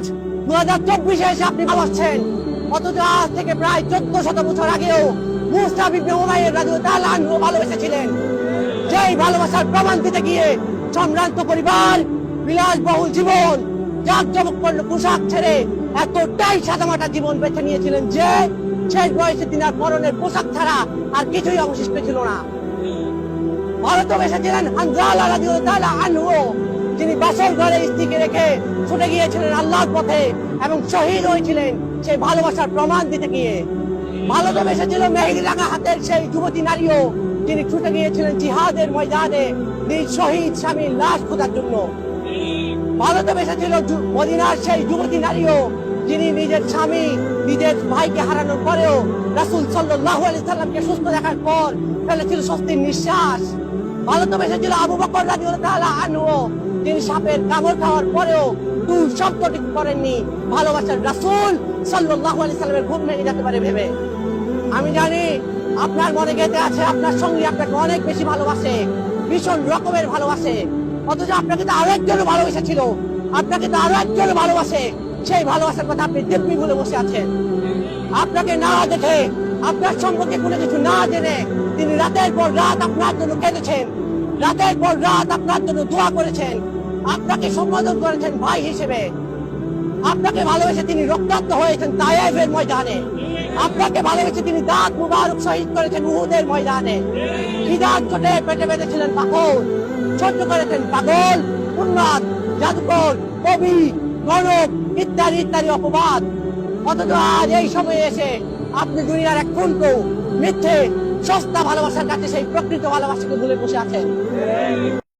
আজ দু হাজার চব্বিশে এসে আপনি ভালোবাসছেন অথচ আজ থেকে প্রায় চোদ্দ শত বছর আগেও মুস্তাফ রাদিয়াল্লাহু তাআলা ভালোবেসেছিলেন। যেই ভালোবাসার প্রমাণ দিতে গিয়ে সম্ভ্রান্ত পরিবার বিলাসবহুল জীবন, জাঁকজমকপূর্ণ পোশাক ছেড়ে এতটাই সাদামাটা জীবন বেছে নিয়েছিলেন যে শেষ বয়সে তিনি আর পরনের পোশাক ছাড়া আর কিছুই অবশিষ্ট ছিল না। ভারত এসেছিলেন হানজালা রাদিয়াল্লাহু তাআলা আনহু বাসর ঘরে স্ত্রীকে রেখে ছুটে গিয়েছিলেন আল্লাহর পথে এবং শহীদ হয়েছিলেন সেই ভালোবাসার প্রমাণ দিতে গিয়ে। ভারতে এসেছিল মেহেদি রাঙা হাতের সেই যুবতী নারীও। যিনি ছুটে গিয়েছিলেন জিহাদের ময়দানে নিজ শহীদ স্বামীর লাশ খোঁজার জন্য। যু- মদিনার সেই যুবতী নারীও, যিনি নিজের স্বামী, নিজের ভাইকে হারানোর পরেও রাসুল সাল্লাল্লাহু আলাইহি সাল্লামকে সুস্থ দেখার পর ফেলেছিল স্বস্তির নিঃশ্বাস। ভারতে এসেছিল আবু বকর রাদিয়াল্লাহু তাআলা যিনি সাপের কামড় খাওয়ার পরেও দু শব্দটি করেননি। ভালোবাসার রাসুল সাল্লাল্লাহু আলাইহি সাল্লামের ঘুম ভেঙে যেতে পারে ভেবে। আমি জানি আপনার মনে গেতে আছে, আপনার সঙ্গে আপনাকে অনেক বেশি ভালোবাসে, ভীষণ রকমের ভালোবাসে। অথচ আপনাকে তো আরও একজন ভালোবেসেছিল। আপনাকে তো আরও একজন ভালোবাসে। সেই ভালোবাসার কথা আপনি দিব্যি বলে বসে আছেন। আপনাকে না দেখে, আপনার সম্পর্কে কোনো কিছু না জেনে তিনি রাতের পর রাত আপনার জন্য কেঁদেছেন। রাতের পর রাত আপনার জন্য দোয়া করেছেন। আপনাকে সম্বোধন করেছেন ভাই হিসেবে। আপনাকে ভালোবেসে তিনি রক্তাক্ত হয়েছেন তায়েফের ময়দানে। আপনাকে ভালোবেসে তিনি দাঁত মুবারক শহীদ করেছেন উহুদের ময়দানে। খিদার চোটে পেটে বেঁধেছিলেন পাগল সহ্য করেছেন পাগল, উন্মাদ, জাদুকর, কবি, গণক ইত্যাদি ইত্যাদি অপবাদ। অথচ আজ এই সময়ে এসে আপনি দুনিয়ার এক খুনকো মিথ্যে, সস্তা ভালোবাসার কাছে সেই প্রকৃত ভালোবাসাকে ভুলে বসে আছেন।